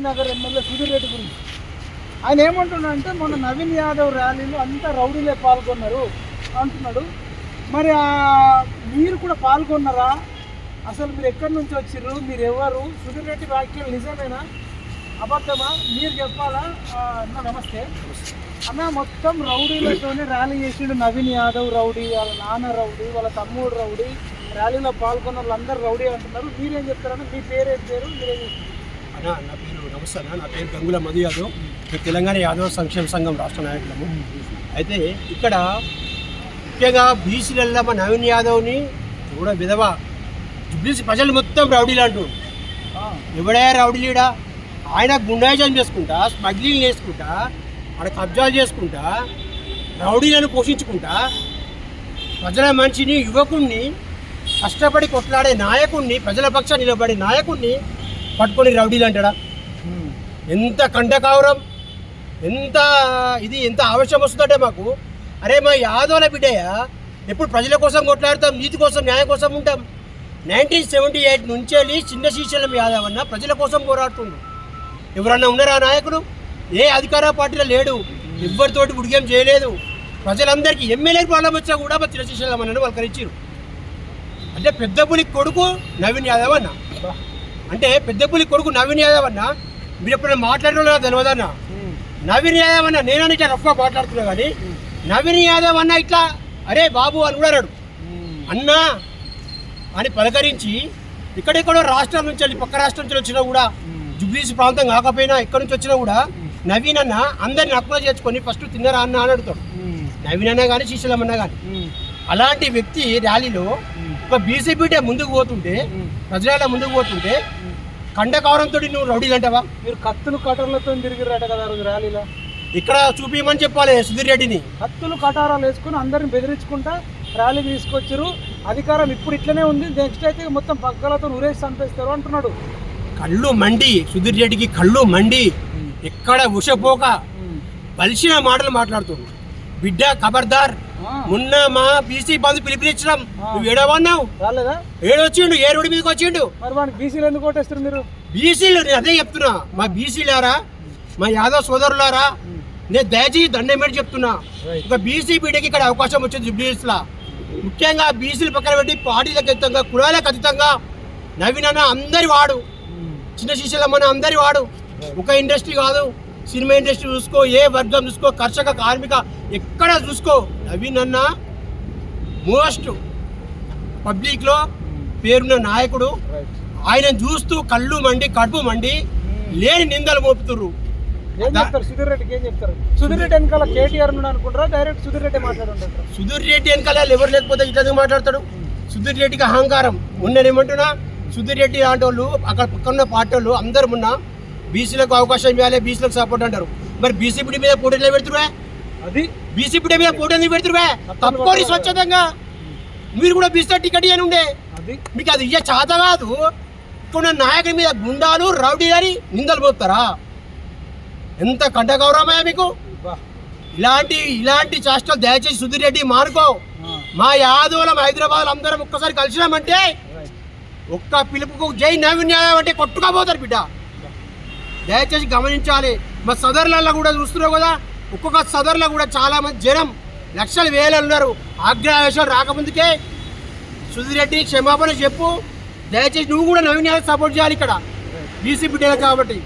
Nagar MLA Sudheer Reddy గురించి. ఆయన ఏమంటున్నాడంటే మొన్న నవీన్ యాదవ్ ర్యాలీలో అంతా రౌడీలే పాల్గొన్నారు అంటున్నాడు. మరి మీరు కూడా పాల్గొన్నారా? అసలు మీరు ఎక్కడి నుంచి వచ్చిర్రు? మీరు ఎవరు? సుధీర్ రెడ్డి వ్యాఖ్యలు నిజమేనా? అబద్ధమా? మీరు చెప్పాలా? అన్న నమస్తే. అన్న మొత్తం రౌడీలతోనే ర్యాలీ చేసిండు నవీన్ యాదవ్ రౌడీ వాళ్ళ నాన్న రౌడీ వాళ్ళ తమ్ముడు రౌడీ. ర్యాలీలో పాల్గొన్న వాళ్ళందరూ రౌడీ అంటున్నారు. మీరేం చెప్తారన్న? మీ పేరేం పేరు? మీరేం చెప్తారు అన్నా నా పేరు నమస్తే అన్న నా పేరు గంగుల మధు యాదవ్ తెలంగాణ యాదవ్ సంక్షేమ సంఘం రాష్ట్ర నాయకులము. అయితే ఇక్కడ ముఖ్యంగా బీసీలలో మా నవీన్ యాదవ్ని కూడా విధవ బీసీ ప్రజలు మొత్తం రౌడీలు అంటూ ఎవడే రౌడీలీడా ఆయన గుండాయిజం చేసుకుంటా స్మగ్లింగ్ చేసుకుంటా ఆడ కబ్జాలు చేసుకుంటా రౌడీలను పోషించుకుంటా ప్రజల మనిషిని యువకుణ్ణి కష్టపడి కొట్లాడే నాయకుణ్ణి ప్రజల పక్ష నిలబడే నాయకుణ్ణి పట్టుకొని రౌడీలు అంటాడా? ఎంత కండకావరం ఎంత ఇది ఎంత ఆవశ్యం వస్తుందంటే మాకు. అరే మా యాదవుల బిడ్డయ్య ఎప్పుడు ప్రజల కోసం కొట్లాడతాం నీతి కోసం న్యాయం కోసం ఉంటాం. నైన్టీన్ సెవెంటీ ఎయిట్ నుంచి వెళ్ళి చిన్న శ్రీశైలం యాదవ్ అన్న ప్రజల కోసం పోరాడుతుండు. ఎవరన్నా ఉన్నారా నాయకుడు ఏ అధికార పార్టీలో లేడు. ఎవరితోటి ఉడిగేం చేయలేదు. ప్రజలందరికీ ఎమ్మెల్యే ప్రాబ్లం వచ్చా కూడా మా చిన్న శ్రీశైలం అన్నను పలకరించారు అంటే పెద్ద పులి కొడుకు నవీన్ యాదవ్ అన్న. అంటే పెద్ద పులి కొడుకు నవీన్ యాదవ్ అన్న మీరు ఎప్పుడైనా మాట్లాడడం తెలియదన్న నవీన్ యాదవ్ అన్న నేనని ఇట్లా రఫ్గా మాట్లాడుతున్నా కానీ నవీన్ యాదవ్ అన్న ఇట్లా అరే బాబు అని కూడా అన్నాడు అన్నా అని పలకరించి ఇక్కడెక్కడో రాష్ట్రం నుంచి వెళ్ళి పక్క రాష్ట్రం నుంచి వచ్చినా కూడా జుబ్లీస్ ప్రాంతం కాకపోయినా ఎక్కడి నుంచి వచ్చినా కూడా నవీన్ అన్న అందరిని అక్కున చేర్చుకొని ఫస్ట్ తిన్నరా అన్న అని అడుగుతాడు. నవీన్ అన్న కానీ శ్రీశైలం అన్న కానీ అలాంటి వ్యక్తి ర్యాలీలో బీసీపీటే ముందుకు పోతుంటే. ప్రజల ముందుకు పోతుంటే కండకవరంతో నువ్వు రౌడీలు అంటావా మీరు కత్తులు కటర్లతో తిరిగిరట కదా రోజు ర్యాలీలో. ఇక్కడ చూపించమని చెప్పాలి సుధీర్ రెడ్డిని. కత్తులు కటారాలు వేసుకుని అందరిని బెదిరించుకుంటా ర్యాలీ తీసుకొచ్చారు. అధికారం ఇప్పుడు ఇట్లనే ఉంది. నెక్స్ట్ అయితే మొత్తం పగ్గలతో ఉరేసి చంపేస్తారు అంటున్నాడు. కళ్ళు మండి సుధీర్ రెడ్డికి కళ్ళు మండి ఎక్కడ ఉషపోక బలిసిన మాటలు మాట్లాడుతున్నాడు. బిడ్డ ఖబర్దార్ మొన్న మా బీసీ బంధు పిలిపించడం నువ్వు ఏడవన్నావు? ఏడొచ్చిండు ఏ రోడ్డు మీదకి వచ్చిండు? బీసీలు ఎందుకు కొట్టేస్తారు మీరు? బీసీలు నేను అదే చెప్తున్నా. మా బీసీలారా మా యాదవ్ సోదరులారా నేను దయచేసి దండం పెట్టి చెప్తున్నా. ఒక బీసీ బిడ్డకి ఇక్కడ అవకాశం వచ్చింది జుబ్లీస్ లా. ముఖ్యంగా బీసీలు పక్కన పెట్టి పార్టీలకు అతీతంగా కులాలకు అతీతంగా నవీన్ అన్న అందరి వాడు. చిన్న శిష్యుల మన అందరి వాడు. ఒక ఇండస్ట్రీ కాదు. సినిమా ఇండస్ట్రీ చూసుకో ఏ వర్గం చూసుకో కర్షక కార్మిక ఎక్కడ చూసుకో నవీన్ అన్న మోస్ట్ పబ్లిక్లో పేరున్న నాయకుడు. ఆయన చూస్తూ కళ్ళు మండి కడుపు మండి లేని నిందలు మోపుతుర్రు. చెప్తారు? సుధీర్ రెడ్డికి ఏం చెప్తారు? సుధీర్ రెడ్డి వెనకాల కేటీఆర్ అనుకుంటారా? డైరెక్ట్ సుధీర్ రెడ్డి సుధీర్ రెడ్డి వెనకాల ఎవరు లేకపోతే ఇట్లా మాట్లాడతాడు? సుధీర్ రెడ్డికి అహంకారం. మొన్న ఏమంటున్నా సుధీర్ రెడ్డి లాంటి వాళ్ళు అక్కడ పక్కన పార్టీ వాళ్ళు అందరు మొన్న బీసీలకు అవకాశం ఇవ్వాలి బీసీలకు సపోర్ట్ అంటారు. మరి బీసీపీడీ మీద పోటీ ఎట్లా పెడుతురువే అది బీసీపీడీ మీద పోటీ పెడుతురువే తప్పుకోని స్వచ్ఛతంగా మీరు కూడా బీసీ టికెట్ ఇవ్వని ఉండే మీకు అది ఇయ్య చేత కాదు. ఇక్కడ నాయకుడి మీద గుండాలు రౌడీ అని నిందలు పోతారా? ఎంత కంట గౌరవమయ్యా మీకు. ఇలాంటి ఇలాంటి చేష్టలు దయచేసి సుధీర్ రెడ్డి మానుకో. మా యాదవులం హైదరాబాద్ అందరం ఒక్కసారి కలిసినామంటే. ఒక్క పిలుపుకు జై నవీన్ యాదవ్ అంటే కొట్టుకోబోతారు బిడ్డ. దయచేసి గమనించాలి. మా సదర్లలో కూడా చూస్తున్నావు కదా ఒక్కొక్క సదర్లో కూడా చాలా మంది జనం లక్షల వేలు ఉన్నారు ఆగ్రహవేశాలు రాకముందుకే సుధిరెడ్డి క్షమాపణ చెప్పు. దయచేసి నువ్వు కూడా నవీన్ యాదవ్ సపోర్ట్ చేయాలి ఇక్కడ. బీసీ బిడ్డలు కాబట్టి.